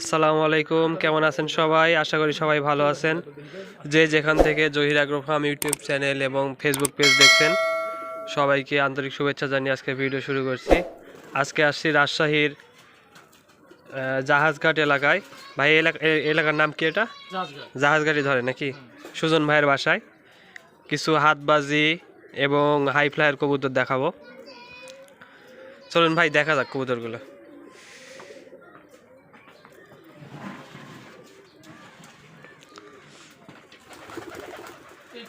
আসসালামু আলাইকুম কেমন আছেন সবাই? আশা করি সবাই ভালো আছেন। যে যেখান থেকে Zahir agro farm YouTube channel এবং ফেসবুক পেজ দেখছেন সবাইকে আন্তরিক শুভেচ্ছা জানিয়ে আজকে ভিডিও শুরু করছি। আজকে আসছি রাজশাহীর জাহাজঘাট এলাকায়। ভাই এলাকা এলাকার নাম কি এটা? জাহাজঘাটি। ধরে নাকি? সুজন ভাইয়ের বাসায়। কিছু হাতবাজি এবং হাই ফ্লায়ার কবুতর দেখাবো। চলুন ভাই দেখা যাক কবুতরগুলো এই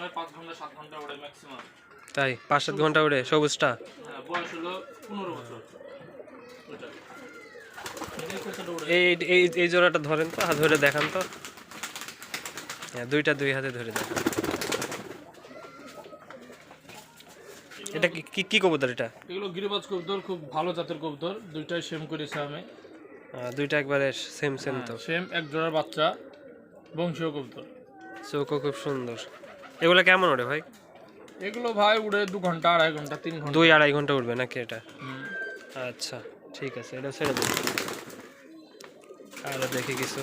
কবুতরটা ধরেন ঘণ্টা সাত ঘণ্টা ওড়ে ম্যাক্সিমাম তাই পাঁচ সাত ঘণ্টা উড়ে সবুজটা? হ্যাঁ বয়স হলো পনেরো বছর। এই এই এই এই জোড়াটা ধরেন তো হাত ধরে দেখান তো। হ্যাঁ দুইটা দুই হাতে ধরে দেখান। এটা কি কি- কি কবুতর এটা? এগুলো গিরিবাজ কবুতর খুব ভালো জাতের কবুতর। দুইটাই সেম করেছে আমি। দুইটা একবারে সেম সেম তো। সেম এক জোড়ার বাচ্চা বংশীয় কবুতর। চোখও খুব সুন্দর। এগুলো কেমন ওড়ে ভাই? এগুলো ভাই উড়ে দু ঘণ্টা আড়াই ঘণ্টা তিন ঘণ্টা। দুই আড়াই ঘণ্টা উঠবে নাকি এটা। আচ্ছা ঠিক আছে এটা ছেড়ে দেবো আর দেখি কিছু।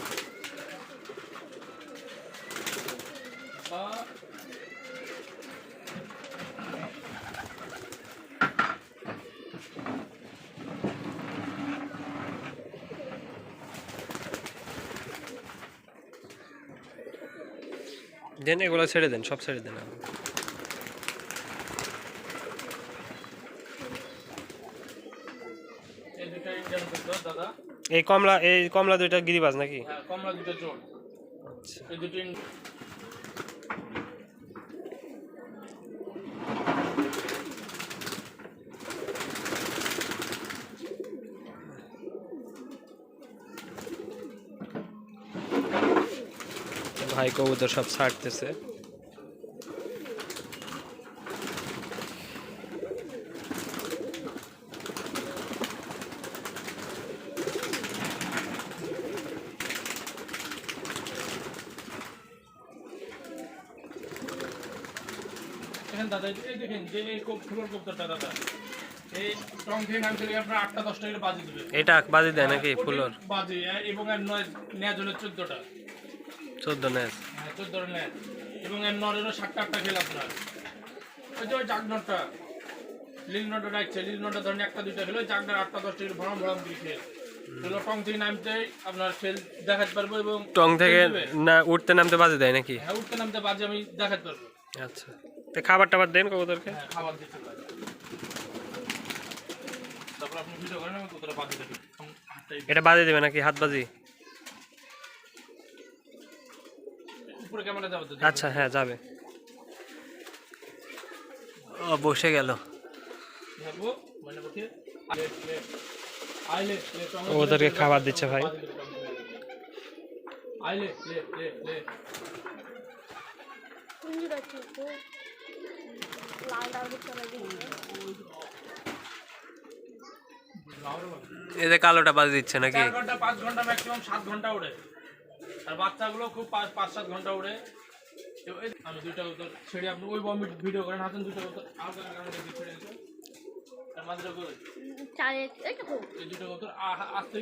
দেন এগুলো ছেড়ে দেন সব ছেড়ে দেন এই কমলা এই কমলা দুইটা গিরিবাজ নাকি? হ্যাঁ কমলা দুইটা জোর আচ্ছা। ভাই কবুতর সব ছাড়তেছে। দেখেন দাদা এই দেখেন যে এই কোপ ফুলের কবুতরটা দাদা এই থেকে নাম আপনার আটটা দশটা করে বাজি দিবে। এটা বাজি দেয় নাকি ফুলর? বাজি হ্যাঁ, এবং এর নয় নেয় হলো চোদ্দটা। চোদ্দ নেস হ্যাঁ চোদ্দটা এবং এর নর হলো সাতটা আটটা খেল আপনার। ওই যে ওই জাগ নটটা লিল নটটা ডাকছে লিল নটটা ধরেন একটা দুইটা খেলো। জাগনার আটটা দশটা করে ভরাম ভরাম দিয়ে খেল। এগুলো টং থেকে নামতেই আপনার খেল দেখাতে পারব এবং টং থেকে না উঠতে নামতে বাজি দেয় নাকি? হ্যাঁ উঠতে নামতে বাজে আমি দেখাতে পারব। আচ্ছা। তো খাবার টাবার দেন কবুতরকে? হ্যাঁ খাবার দিতে পারি তারপর আপনি ভিডিও করেন আমি কতটা বাজি দেখি। এটা বাজি দেবে নাকি? হাত বাজি? উপরে ক্যামেরা যাবে তো আচ্ছা হ্যাঁ যাবে। ও বসে গেল। মানে ওদেরকে খাবার দিচ্ছে ভাই। আইলে লে লে লে কুঞ্জুরা কিন্তু লাল ডাল চলে গেছে এই কালোটা বাজি দিচ্ছে নাকি? ঘণ্টা পাঁচ ঘণ্টা ম্যাক্সিমাম সাত ঘণ্টা উড়ে আর বাচ্চাগুলো খুব পাঁচ পাঁচ সাত ঘণ্টা উড়ে। আমি দুইটা উত্তর ছেড়ে আপনি ওই বম্বিট ভিডিও করেন হাতেন দুটো উত্তর ছেড়ে করে দুটো উত্তর আস্তে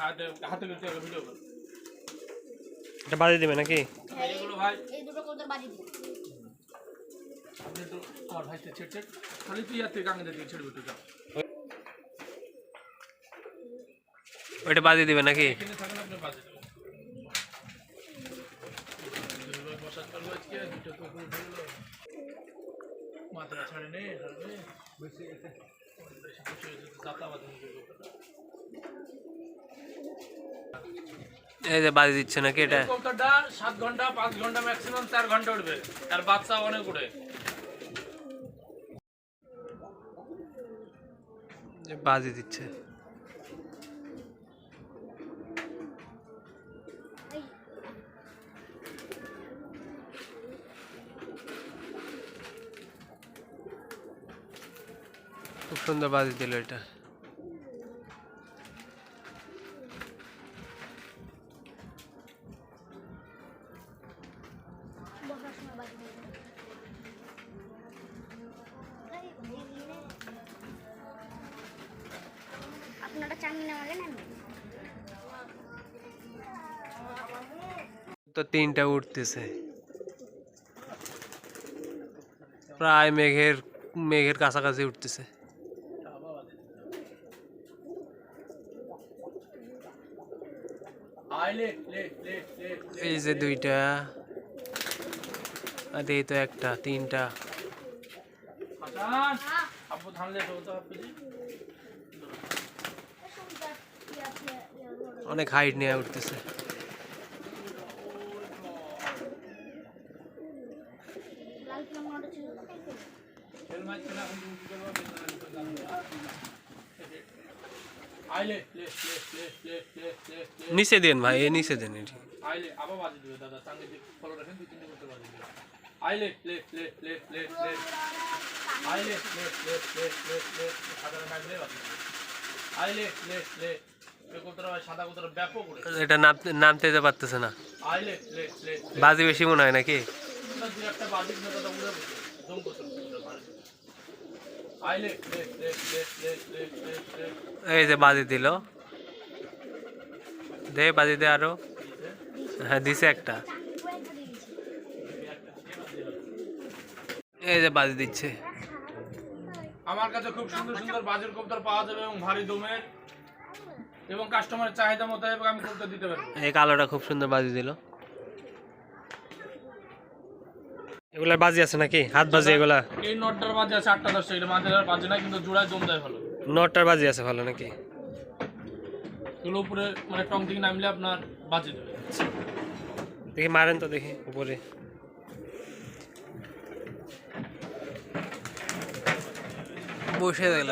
হাতে হাতে ভিডিও করে। এটা বাজি দেবে নাকি? এগুলো ভাই এই দুটো কবুতর আপনি একটু আমার ভাইটা ছেড় ছেড় খালি তুই আর তুই দিয়ে ছেড়ে তুই যাও ওইটা বাজি দিবে নাকি? এখানে থাকেন আপনি বাজে মাথা ছাড়ে বেশি গেছে এই যে বাজি দিচ্ছে নাকি এটা? কবুতরটা সাত ঘণ্টা পাঁচ ঘণ্টা ম্যাক্সিমাম চার ঘণ্টা উঠবে। আর বাচ্চা অনেক উঠে। বাজি দিচ্ছে। খুব সুন্দর বাজি দিল এটা। তো তিনটা উঠতেছে। প্রায় মেঘের মেঘের কাছাকাছি উঠতেছে। এই যে দুইটা। আর এই তো একটা তিনটা। অনেক হাইট নিয়ে উঠতেছে। লাল নিচে দেন ভাই এ নিচে দেন এটি আইলে আবার বাজি দিবে দাদা চাঙ্গে দিয়ে ফলো রাখেন দুই তিনটে করতে বাজি দিবে আইলে লে লে লে লে লে আইলে লে লে লে লে লে সাধারণ লাগলে বাজি দিবে আইলে লে লে এ কতটা হয় সাদা কতটা ব্যাপক করে এটা নামতে নামতে যেতে পারতেছে না বাজি বেশি মনে হয় নাকি একটা বাজি দাদা উড়ে জম করতে এই যে বাজি দিল। দে বাজি দে আরও। হ্যাঁ দিছে একটা। এই যে বাজি দিচ্ছে। আমার কাছে খুব সুন্দর সুন্দর বাজের কবুতর পাওয়া যাবে এবং ভারী দমের এবং কাস্টমারের চাহিদা মতো আমি কবুতর দিতে পারব। এই কালোটা খুব সুন্দর বাজি দিল। এগুলা বাজি আছে নাকি? হাত বাজি এগুলা এই নটটার বাজে আছে আটটা দশটা এটা মাঝে বাজে না কিন্তু জোড়ায় জম দেয় ভালো। নটার বাজি আছে ভালো নাকি? এগুলো উপরে মানে টং থেকে নামলে আপনার বাজে দেবে দেখি মারেন তো দেখি উপরে। বসে গেল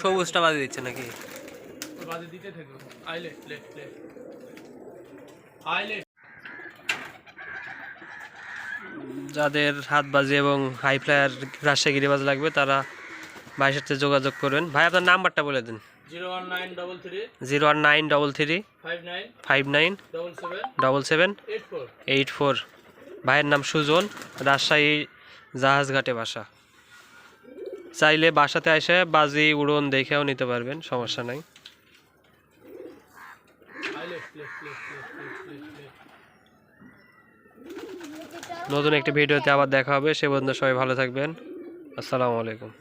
সবুজটা বাজি দিচ্ছে নাকি? বাজে দিতে থাকবে আইলে লে লে আইলে যাদের হাত বাজি এবং হাই ফ্লায়ার রাজশাহী গিরিবাজ লাগবে, তারা ভাইয়ের সাথে যোগাযোগ করবেন। ভাই, আপনার নাম্বারটা বলে দিন। Zero one nine double three five nine double seven, eight four. ভাইয়ের নাম সুজন, রাজশাহী জাহাজঘাটে বাসা। চাইলে বাসাতে এসে বাজি উড়ন দেখেও নিতে পারবেন, সমস্যা নাই। নতুন একটি ভিডিওতে আবার দেখা হবে সে পর্যন্ত সবাই ভালো থাকবেন আসসালামু আলাইকুম